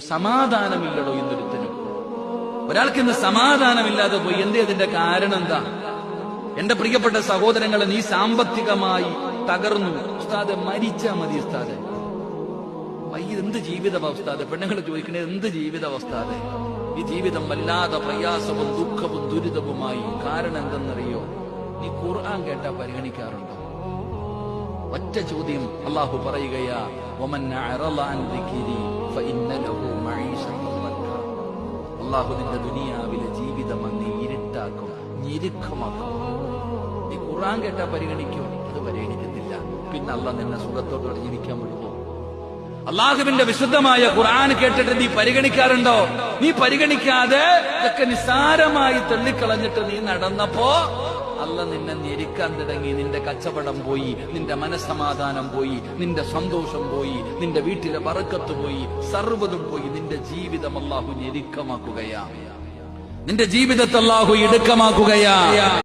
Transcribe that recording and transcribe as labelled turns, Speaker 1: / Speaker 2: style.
Speaker 1: സമാധാനമില്ലടോ ഇന്നൊരുത്തനും ഒരാൾക്ക് ഇന്ന് സമാധാനമില്ലാതെ പോയി എന്തേ അതിന്റെ കാരണം എന്താ? എന്റെ പ്രിയപ്പെട്ട സഹോദരങ്ങളെ നീ സാമ്പത്തികമായി തകർന്നു. ഉസ്താദെ മരിച്ചാ മതി ഉസ്താദെ. എന്ത് ജീവിതാവസ്ഥാതെ പെണ്ണുങ്ങൾ ചോദിക്കണേ എന്ത് ജീവിത ഉസ്താദെ? ഈ ജീവിതം വല്ലാതെ പ്രയാസവും ദുഃഖവും ദുരിതവുമായി. കാരണം എന്തെന്നറിയോ? നീ ഖുർആൻ കേട്ടാ പരിഗണിക്കാറുണ്ടോ? ഒറ്റ ചോദ്യം അള്ളാഹു പറയുകയാ "വമൻ അള്ളാഹു നിന്റെ ദുനിയാവിലെ ജീവിതം അങ്ങ് ഇരുട്ടാക്കും ഞെരുക്കമാക്കും. നീ ഖുർആൻ കേട്ടാ പരിഗണിക്കും അത് പരിഗണിക്കുന്നില്ല പിന്നെ അള്ളാഹ് നിന്നെ സുഖത്തോടെ ജീവിക്കാൻ വിടുമോ? അള്ളാഹുവിന്റെ വിശുദ്ധമായ ഖുർആൻ കേട്ടിട്ട് നീ പരിഗണിക്കാറുണ്ടോ? നീ പരിഗണിക്കാതെ ഇതൊക്കെ നിസ്സാരമായി തള്ളിക്കളഞ്ഞിട്ട് നീ നടന്നപ്പോ അല്ല നിന്നെ ഞെരുക്കാൻ തുടങ്ങി. നിന്റെ കച്ചവടം പോയി നിന്റെ മനസ്സമാധാനം പോയി നിന്റെ സന്തോഷം പോയി നിന്റെ വീട്ടിലെ പറക്കത്ത് പോയി സർവതും പോയി. നിന്റെ ജീവിതം അള്ളാഹു ഞെരുക്കമാക്കുകയാ. നിന്റെ ജീവിതത്തെ അള്ളാഹു ഇടുക്കമാക്കുകയാ.